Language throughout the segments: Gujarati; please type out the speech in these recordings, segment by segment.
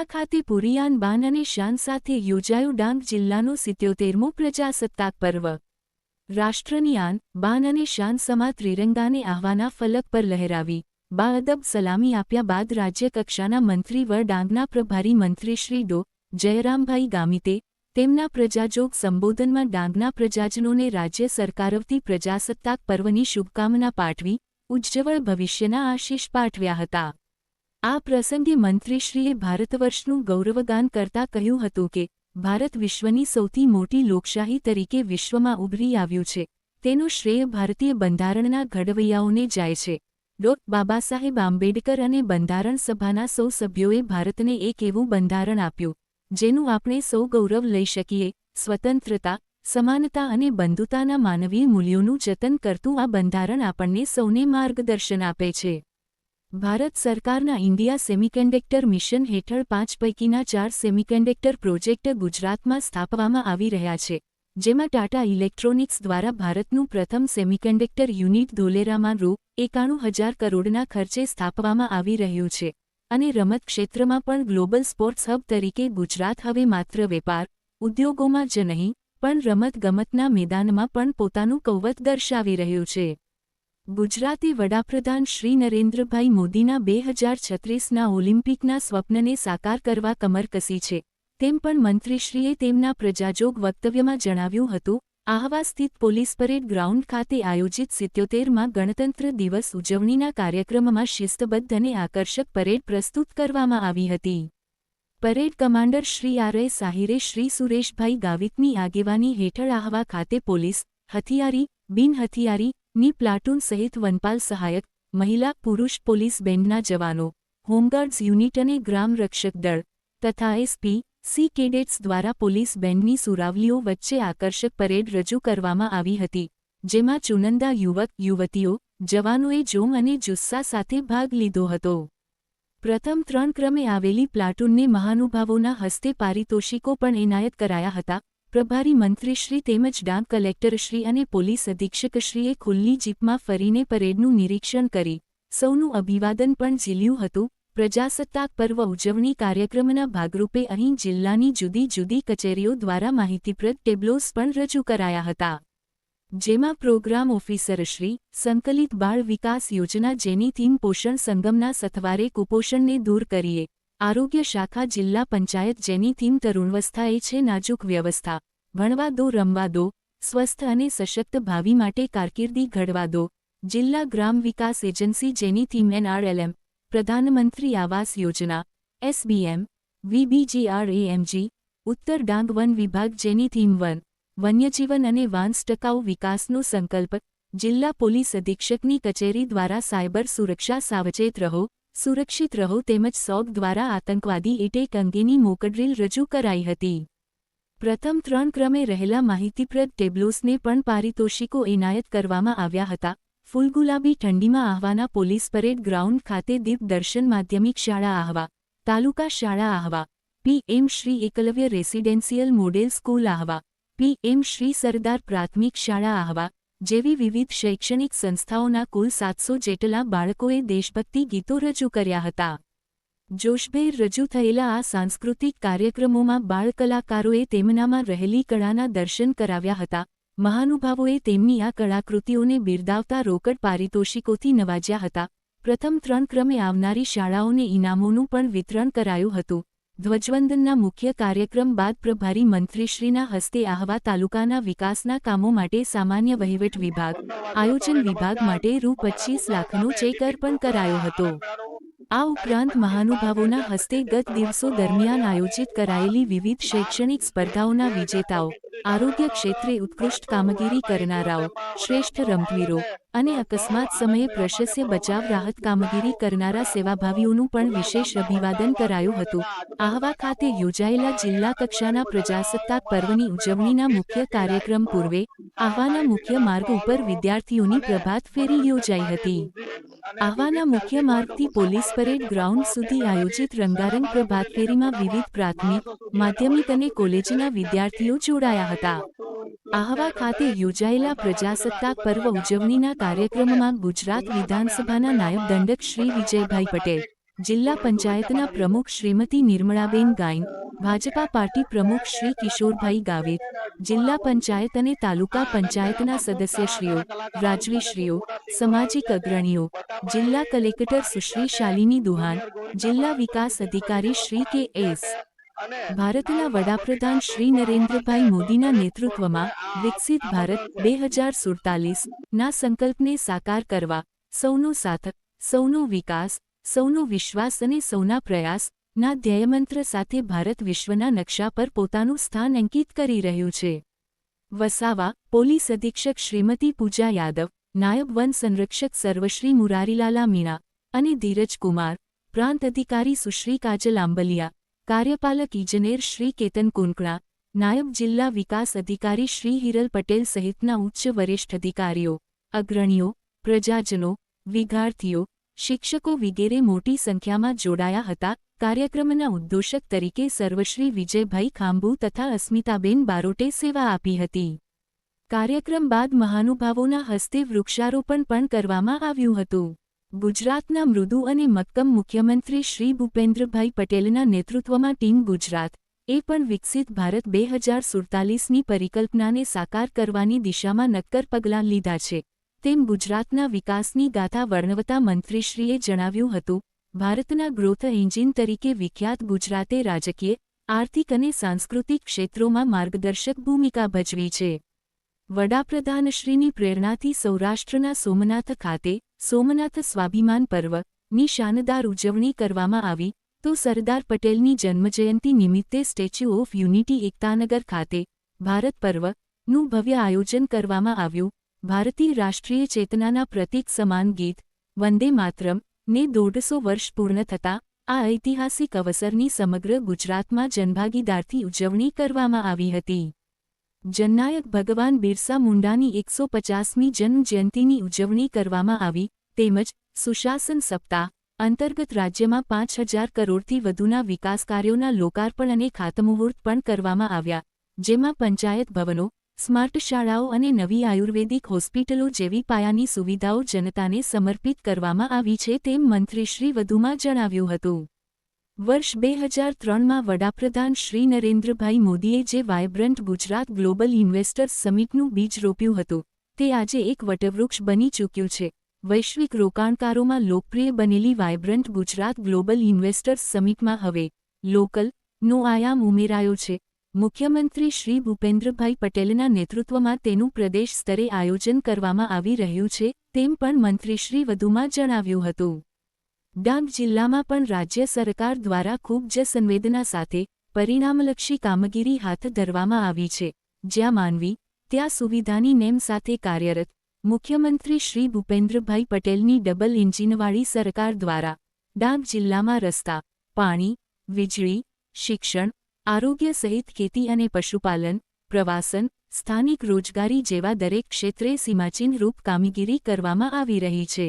આહવા ખાતે પુરિયાન બાન અને શાન સાથે યોજાયું ડાંગ જિલ્લાનું સિત્યોતેરમું પ્રજાસત્તાક પર્વ. રાષ્ટ્રનિયાન બાન અને શાન સમા ત્રિરંગાને આહવાના ફલક પર લહેરાવી, બાઅદબ સલામી આપ્યા બાદ રાજ્યકક્ષાના મંત્રી વર ડાંગના પ્રભારી મંત્રી શ્રી ડો. જયરામભાઈ ગામિતે તેમના પ્રજાજોગ સંબોધનમાં ડાંગના પ્રજાજનોને રાજ્ય સરકારવતી પ્રજાસત્તાક પર્વની શુભકામના પાઠવી, ઉજ્જવળ ભવિષ્યના આશીષ પાઠવ્યા હતા. આ પ્રસંગે મંત્રીશ્રીએ ભારતવર્ષનું ગૌરવગાન કરતા કહ્યું હતું કે, ભારત વિશ્વની સૌથી મોટી લોકશાહી તરીકે વિશ્વમાં ઉભરી આવ્યું છે. તેનો શ્રેય ભારતીય બંધારણના ઘડવૈયાઓને જાય છે. ડો. બાબાસાહેબ આંબેડકર અને બંધારણ સભાના સૌ સભ્યોએ ભારતને એક એવું બંધારણ આપ્યું, જેનું આપણે સૌ ગૌરવ લઈ શકીએ, સ્વતંત્રતા, સમાનતા અને બંધુતાના માનવીય મૂલ્યોનું જતન કરતું આ બંધારણ આપણને સૌને માર્ગદર્શન આપે છે. ભારત સરકારના ઇન્ડિયા સેમિકન્ડક્ટર મિશન હેઠળ પાંચ પૈકીના ચાર સેમિકન્ડક્ટર પ્રોજેક્ટ ગુજરાતમાં સ્થાપવામાં આવી રહ્યા છે, જેમાં ટાટા ઇલેક્ટ્રોનિક્સ દ્વારા ભારતનું પ્રથમ સેમિકન્ડક્ટર યુનિટ ધોલેરામાં રૂ એકાણું હજાર કરોડના ખર્ચે સ્થાપવામાં આવી રહ્યું છે અને રમત ક્ષેત્રમાં પણ ગ્લોબલ સ્પોર્ટ્સ હબ તરીકે ગુજરાત હવે માત્ર વેપાર, ઉદ્યોગોમાં જ નહીં, પણ રમતગમતના મેદાનમાં પણ પોતાનું કૌવત દર્શાવી રહ્યું છે. ગુજરાતે વડાપ્રધાન શ્રી નરેન્દ્રભાઈ મોદીના બે હજાર છત્રીસના ઓલિમ્પિકના સ્વપ્નને સાકાર કરવા કમર કસી છે. તેમ પણ મંત્રીશ્રીએ તેમના પ્રજાજોગ વક્તવ્યમાં જણાવ્યું હતું, આહવા સ્થિત પોલીસ પરેડ ગ્રાઉન્ડ ખાતે આયોજિત સિત્યોતેરમાં ગણતંત્ર દિવસ ઉજવણીના કાર્યક્રમમાં શિસ્તબદ્ધ અને આકર્ષક પરેડ પ્રસ્તુત કરવામાં આવી હતી. પરેડ કમાન્ડર શ્રી આરએ સાહિરે, શ્રી સુરેશભાઈ ગાવિતની આગેવાની હેઠળ આહવા ખાતે પોલીસ, હથિયારી બિન હથિયારી ની પ્લાટૂન સહિત વનપાલ સહાયક, મહિલા પુરુષ પોલીસ બેન્ડના જવાનો, હોમગાર્ડ્સ યુનિટ અને ગ્રામ રક્ષક દળ તથા એસપી સી કેડેટ્સ દ્વારા પોલીસ બેન્ડની સુરાવલીઓ વચ્ચે આકર્ષક પરેડ રજૂ કરવામાં આવી હતી, જેમાં ચુનંદા યુવક, યુવતીઓ, જવાનોએ જોમ અને જુસ્સા સાથે ભાગ લીધો હતો. પ્રથમ ત્રણ ક્રમે આવેલી પ્લાટૂનને મહાનુભાવોના હસ્તે પારિતોષિકો પણ એનાયત કરાયા હતા પ્રભારી મંત્રીશ્રી તેમજ ડાંગ કલેક્ટરશ્રી અને પોલીસ અધિક્ષકશ્રીએ ખુલ્લી જીપમાં ફરીને પરેડનું નિરીક્ષણ કરી. સૌનું અભિવાદન પણ ઝીલ્યું હતું. પ્રજાસત્તાક પર્વ ઉજવણી કાર્યક્રમના ભાગરૂપે અહીં જિલ્લાની જુદી જુદી કચેરીઓ દ્વારા માહિતીપ્રદ ટેબ્લોસ પણ રજૂ કરાયા હતા. જેમાં પ્રોગ્રામ ઓફિસરશ્રી, સંકલિત બાળ વિકાસ યોજના જેની થીમ પોષણ સંગમના સથવારે કુપોષણને દૂર કરીએ. આરોગ્ય શાખા જિલ્લા પંચાયત જેની થીમ તરુણવસ્થા એ છે નાજુક વ્યવસ્થા. ભણવા દો, રમવા દો, સ્વસ્થ અને સશક્ત ભાવિ માટે કારકિર્દી ઘડવા દો. જિલ્લા ગ્રામ વિકાસ એજન્સી જેની theme N R L M, પ્રધાનમંત્રી આવાસ યોજના, એસબીએમ, વીબીજીઆરએએમજી, ઉત્તર ડાંગ વન વિભાગ જેની થીમ વન, વન્યજીવન અને વાંસ ટકાઉ વિકાસનો સંકલ્પ, જિલ્લા પોલીસ અધિક્ષકની કચેરી દ્વારા સાયબર સુરક્ષા સાવચેત રહો. સુરક્ષિત રહો તેમજ સોગ દ્વારા આતંકવાદી એટેક અંગેની મોકડ્રીલ રજૂ કરાઈ હતી. પ્રથમ ત્રણ ક્રમે રહેલા માહિતીપ્રદ ટેબ્લોસને પણ પારિતોષિકો એનાયત કરવામાં આવ્યા હતા. ફૂલગુલાબી ઠંડીમાં આહવાના પોલીસ પરેડ ગ્રાઉન્ડ ખાતે દીપ દર્શન માધ્યમિક શાળા આહવા, તાલુકા શાળા Ahwa P M Shri Eklavya residential model school Ahwa P M Shri Sardar પ્રાથમિક શાળા આહવા જેવી વિવિધ શૈક્ષણિક સંસ્થાઓના કુલ સાતસો જેટલા બાળકોએ દેશભક્તિ ગીતો રજૂ કર્યા હતા. જોશભેર રજૂ થયેલા આ સાંસ્કૃતિક કાર્યક્રમોમાં બાળ કલાકારોએ તેમનામાં રહેલી કળાના દર્શન કરાવ્યા હતા. મહાનુભાવોએ તેમની આ કળાકૃતિઓને બિરદાવતા રોકડ પારિતોષિકોથી નવાજ્યા હતા. પ્રથમ ત્રણ ક્રમે આવનારી શાળાઓને ઇનામોનું પણ વિતરણ કરાયું હતું. ધ્વજવંદનના મુખ્ય કાર્યક્રમ બાદ પ્રભારી મંત્રીશ્રીના હસ્તે આહવા તાલુકાના વિકાસના કામો માટે સામાન્ય વહીવટ વિભાગ, આયોજન વિભાગ માટે રૂ પચીસ લાખનો ચેક અર્પણ કરાયો હતો. આ ઉપરાંત મહાનુભાવોના હસ્તે ગત દિવસો દરમિયાન આયોજિત કરાયેલી વિવિધ શૈક્ષણિક સ્પર્ધાઓના વિજેતાઓ આરોગ્ય ક્ષેત્રે ઉત્કૃષ્ટ કામગીરી કરનારાઓ, શ્રેષ્ઠ રમતવીરો અને અકસ્માત સમયે પ્રશસ્ય બચાવ રાહત કામગીરી કરનારા સેવાભાવીઓનું પણ વિશેષ અભિવાદન કરાયું હતું. આહવા ખાતે યોજાયેલા જિલ્લા કક્ષાના પ્રજાસત્તાક પર્વની ઉજવણીના મુખ્ય કાર્યક્રમ પૂર્વે આહવાના મુખ્ય માર્ગ ઉપર વિદ્યાર્થીઓની પ્રભાત ફેરી યોજાઈ હતી. આહવાના મુખ્ય માર્ગથી પોલીસ પરેડ ગ્રાઉન્ડ સુધી આયોજિત રંગારંગ પ્રભાત ફેરીમાં વિવિધ પ્રાથમિક, માધ્યમિક અને કોલેજના વિદ્યાર્થીઓ જોડાયા હતા. આહવા ખાતે યોજાયેલા પ્રજાસત્તાક પર્વ ઉજવણીના કાર્યક્રમમાં ગુજરાત વિધાનસભાના નાયબ દંડક શ્રી વિજયભાઈ પટેલ જિલ્લા પંચાયતના પ્રમુખ શ્રીમતી નિર્મળાબેન ગાઈન ભાજપા પાર્ટી પ્રમુખ શ્રી કિશોરભાઈ ગાવેત, જિલ્લા પંચાયત અને તાલુકા પંચાયતના સદસ્યશ્રીઓ, રાજવીશ્રીઓ, સામાજિક અગ્રણીઓ, જિલ્લા કલેક્ટર સુશ્રી શાલિની દુહાન, જિલ્લા વિકાસ અધિકારી શ્રી કે એસ. ભારતના વડાપ્રધાન શ્રી નરેન્દ્રભાઈ મોદીના નેતૃત્વમાં વિકસિત ભારત બે હજાર સુડતાલીસ ના સંકલ્પને સાકાર કરવા સૌનો સાથ, સૌનો વિકાસ સૌનો વિશ્વાસ અને સૌના પ્રયાસ, ના ધ્યેયમંત્ર સાથે ભારત વિશ્વના નકશા પર પોતાનું સ્થાન અંકિત કરી રહ્યું છે. વસાવા, પોલીસ અધિક્ષક શ્રીમતી પૂજા યાદવ, નાયબ વન સંરક્ષક સર્વશ્રી મુરારીલાલા મીણા અને ધીરજ કુમાર, પ્રાંત અધિકારી સુશ્રી કાજલ આંબલિયા કાર્યપાલક ઇજનેર શ્રી કેતન કુંકણા, નાયબ જિલ્લા વિકાસ અધિકારી શ્રી હિરલ પટેલ સહિતના ઉચ્ચ વરિષ્ઠ અધિકારીઓ, અગ્રણીઓ, પ્રજાજનો, વિદ્યાર્થીઓ શિક્ષકો વિગેરે મોટી સંખ્યામાં જોડાયા હતા. કાર્યક્રમના ઉદ્ઘોષક તરીકે સર્વશ્રી વિજયભાઈ ખાંભુ તથા અસ્મિતાબેન બારોટે સેવા આપી હતી. કાર્યક્રમ બાદ મહાનુભાવોના હસ્તે વૃક્ષારોપણ પણ કરવામાં આવ્યું હતું. ગુજરાતના મૃદુ અને મક્કમ મુખ્યમંત્રી શ્રી ભૂપેન્દ્રભાઈ પટેલના નેતૃત્વમાં ટીમ ગુજરાત, એ પણ વિકસિત ભારત બે હજાર સુડતાલીસની પરિકલ્પનાને સાકાર કરવાની દિશામાં નક્કર પગલાં લીધા છે. તેમ ગુજરાતના વિકાસની ગાથા વર્ણવતા મંત્રીશ્રીએ જણાવ્યું હતું, ભારતના ગ્રોથ એન્જિન તરીકે વિખ્યાત ગુજરાતે રાજકીય, આર્થિક અને સાંસ્કૃતિક ક્ષેત્રોમાં માર્ગદર્શક ભૂમિકા ભજવી છે. વડાપ્રધાનશ્રીની પ્રેરણાથી સૌરાષ્ટ્રના સોમનાથ ખાતે સોમનાથ સ્વાભિમાન પર્વની શાનદાર ઉજવણી કરવામાં આવી. તો સરદાર પટેલની જન્મજયંતિ નિમિત્તે સ્ટેચ્યુ ઓફ યુનિટી એકતાનગર ખાતે ભારત પર્વનું ભવ્ય આયોજન કરવામાં આવ્યું. ભારતીય રાષ્ટ્રીય ચેતનાના પ્રતીક સમાન ગીત, વંદે માતરમ ને દોઢસો વર્ષ પૂર્ણ થતાં, આ ઐતિહાસિક અવસરની સમગ્ર ગુજરાતમાં જનભાગીદારથી ઉજવણી કરવામાં આવી હતી. જનનાયક ભગવાન બિરસા મુંડાની એકસો પચાસમી જન્મજયંતિની ઉજવણી કરવામાં આવી, તેમજ સુશાસન સપ્તાહ, અંતર્ગત રાજ્યમાં પાંચ હજાર કરોડથી વધુના વિકાસ કાર્યોના લોકાર્પણ અને ખાતમુહૂર્ત પણ કરવામાં આવ્યા, જેમાં પંચાયત ભવનો સ્માર્ટ શાળાઓ અને નવી આયુર્વેદિક હોસ્પિટલો જેવી પાયાની સુવિધાઓ જનતાને સમર્પિત કરવામાં આવી છે તેમ મંત્રીશ્રી વધુમાં જણાવ્યું હતું. વર્ષ બે હજાર ત્રણમાં વડાપ્રધાન શ્રી નરેન્દ્રભાઈ મોદીએ જે વાયબ્રન્ટ ગુજરાત ગ્લોબલ ઇન્વેસ્ટર્સ સમિટનું બીજ રોપ્યું હતું, તે આજે એક વટવૃક્ષ બની ચૂક્યું છે. વૈશ્વિક રોકાણકારોમાં લોકપ્રિય બનેલી વાયબ્રન્ટ ગુજરાત ગ્લોબલ ઇન્વેસ્ટર્સ સમિટમાં હવે, લોકલ, નો આયામ ઉમેરાયો છે. મુખ્યમંત્રી શ્રી ભૂપેન્દ્રભાઈ પટેલના નેતૃત્વમાં તેનું પ્રદેશ સ્તરે આયોજન કરવામાં આવી રહ્યું છે, તેમ પણ મંત્રીશ્રી વધુમાં જણાવ્યું હતું. ડાંગ જિલ્લામાં પણ રાજ્ય સરકાર દ્વારા ખૂબ જ સંવેદના સાથે પરિણામલક્ષી કામગીરી હાથ ધરવામાં આવી છે. જ્યાં માનવી, ત્યાં સુવિધાની નેમ સાથે કાર્યરત મુખ્યમંત્રી શ્રી ભૂપેન્દ્રભાઈ પટેલની ડબલ એન્જિનવાળી સરકાર દ્વારા ડાંગ જિલ્લામાં રસ્તા, પાણી, વીજળી, શિક્ષણ આરોગ્ય સહિત ખેતી અને પશુપાલન, પ્રવાસન, સ્થાનિક રોજગારી જેવા દરેક ક્ષેત્રે સીમાચિહ્નરૂપ કામગીરી કરવામાં આવી રહી છે.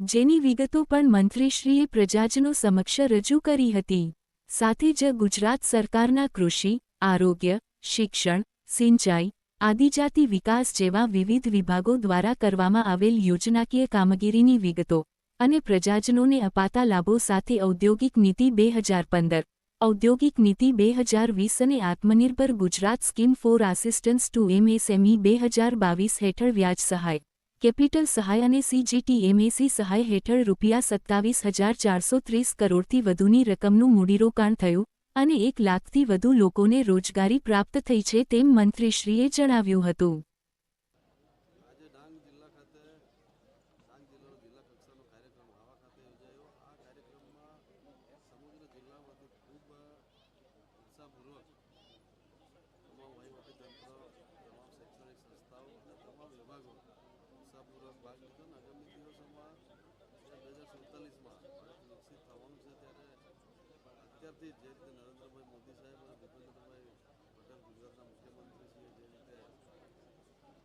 જેની વિગતો પણ મંત્રીશ્રીએ પ્રજાજનો સમક્ષ રજૂ કરી હતી. સાથે જ ગુજરાત સરકારના કૃષિ, આરોગ્ય, શિક્ષણ, સિંચાઈ, આદિજાતિ વિકાસ જેવા વિવિધ વિભાગો દ્વારા કરવામાં આવેલ યોજનાકીય કામગીરીની વિગતો અને પ્રજાજનોને અપાતા લાભો સાથે ઔદ્યોગિક નીતિ બે હજાર પંદર ઔદ્યોગિક નીતિ બે હજાર વીસ અને આત્મનિર્ભર Gujarat scheme for assistance to MSME બે હજાર બાવીસ હેઠળ વ્યાજ સહાય, કેપિટલ સહાય અને સીજીટી એમએસી સહાય હેઠળ રૂપિયા સત્તાવીસ હજાર ચારસો ત્રીસ કરોડથી વધુની રકમનું મૂડીરોકાણ થયું અને એક લાખથી વધુ લોકોને રોજગારી પ્રાપ્ત થઈ છે તેમ મંત્રીશ્રીએ જણાવ્યું હતું આજે ડાંગ જિલ્લા ખાતે ડાંગ જિલ્લાનો જિલ્લા કક્ષાનો કાર્યક્રમ આવા ખાતે યોજાયો આ કાર્યક્રમમાં સમગ્ર જિલ્લામાંથી ખૂબ ઉત્સાહપૂર્વક તમામ વહીવટી તંત્ર ભાગ લીધો ને આગામી દિવસોમાં બે હજાર સુડતાલીસમાં ભારત વિકસિત થવાનું છે ત્યારે અત્યારથી જ રીતે નરેન્દ્રભાઈ મોદી સાહેબ અને ભૂપેન્દ્રભાઈ પટેલ ગુજરાતના મુખ્યમંત્રી છે જે રીતે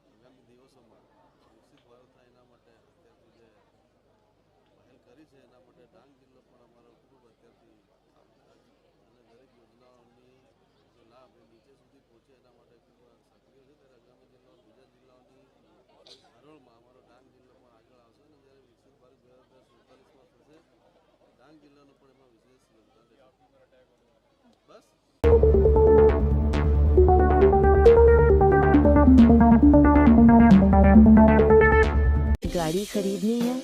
આગામી દિવસોમાં વિકસિત ભારત થાય એના માટે અત્યારથી જે પહેલ કરી છે એના માટે ડાંગ જિલ્લો પણ અમારો ખૂબ અત્યારથી અને દરેક યોજનાઓની લાભ નીચે સુધી પહોંચે એના માટે ખૂબ ડાંગ જિલ્લાનું પણ એમાં વિશેષ યોગદાન રહેશે બસ गाड़ी खरीदनी है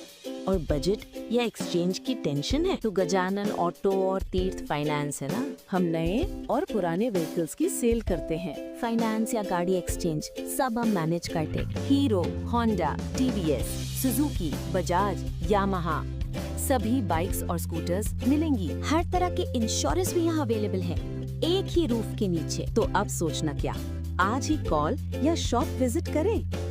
और बजट या एक्सचेंज की टेंशन है तो गजानन ऑटो और तीर्थ फाइनेंस है ना हम नए और पुराने व्हीकल्स की सेल करते हैं फाइनेंस या गाड़ी एक्सचेंज सब हम मैनेज करते Hero Honda TVS Suzuki Bajaj Yamaha सभी बाइक्स और स्कूटर्स मिलेंगी। हर तरह के इंश्योरेंस भी यहाँ अवेलेबल है। एक ही रूफ के नीचे। तो अब सोचना क्या? आज ही कॉल या शॉप विज़िट करें।